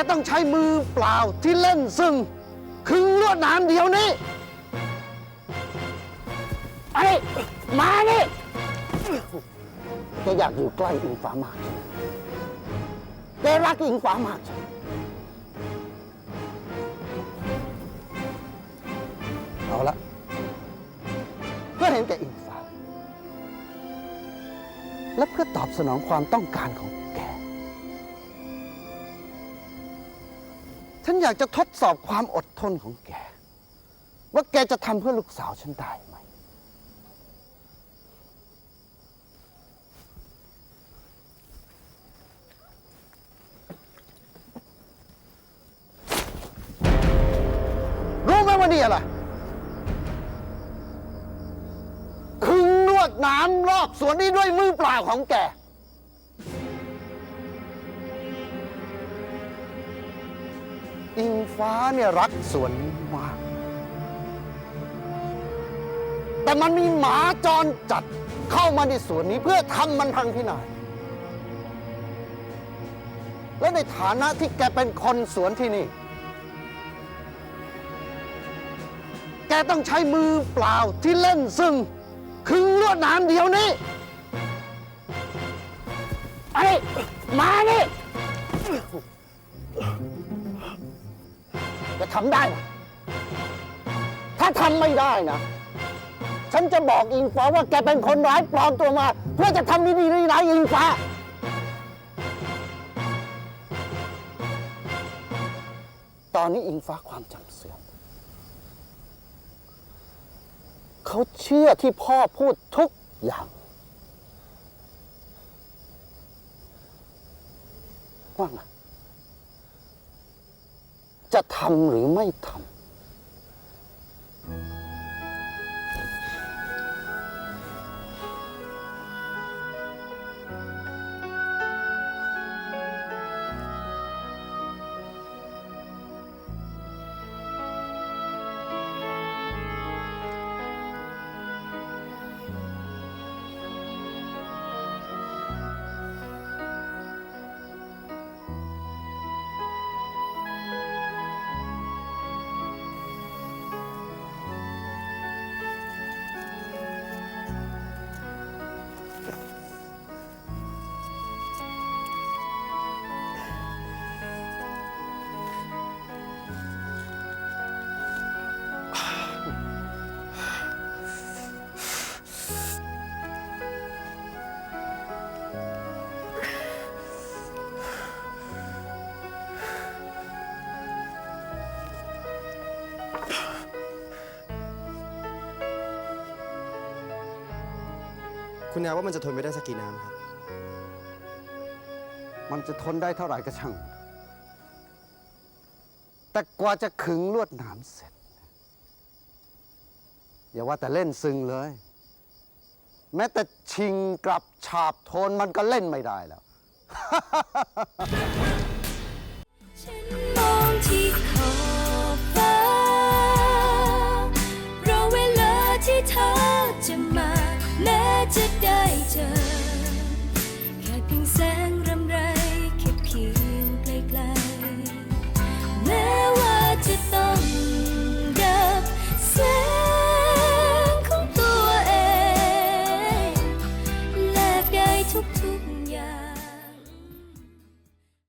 กต้องใช้มือเปล่าที่เล่นซึ่งขึงลวดหนามเดียวนี้ไอ้มานี่แกอยากอยู่ใกล้อิงฟ้ามากใช่ไหมแกรักอิงฟ้ามากใช่ไหมเอาละเพื่อเห็นแกอิงฟ้า และเพื่อตอบสนองความต้องการของ ฉันอยากจะทดสอบความอดทนของแก ว่าแกจะทำเพื่อลูกสาวฉันได้ไหม รู้ไหมว่านี่อะไรขึงลวดน้ำรอบสวนนี้ด้วยมือเปล่าของแก อิงฟ้าเนี่ยรักสวนมาก แต่มันมีหมาจรจัดเข้ามาในสวนนี้เพื่อทำมันพังพินาศและในฐานะที่แกเป็นคนสวนที่นี่ แกต้องใช้มือเปล่าที่เล่นซึ่งขึงลวดหนามเดียวนี้ไอ้มานี่ จะทำได้ไหมถ้าทำไม่ได้นะ ฉันจะบอกอิงฟ้าว่าแกเป็นคนร้ายปลอมตัวมา เพื่อจะทำดีๆร้ายอิงฟ้า ตอนนี้อิงฟ้าความจำเสื่อม เขาเชื่อที่พ่อพูดทุกอย่าง ว่าไง จะทำหรือไม่ทำ คุณยาว่ามันจะทนไม่ได้สักกี่น้ำครับ มันจะทนได้เท่าไหร่ก็ช่าง แต่กว่าจะขึงลวดหนามเสร็จ อย่าว่าแต่เล่นซึงเลย แม้แต่ชิงกลับฉาบโทนมันก็เล่นไม่ได้แล้ว ฉันฮ่ารอเวลาที่เธอจะมา เอแค่เพียงแสง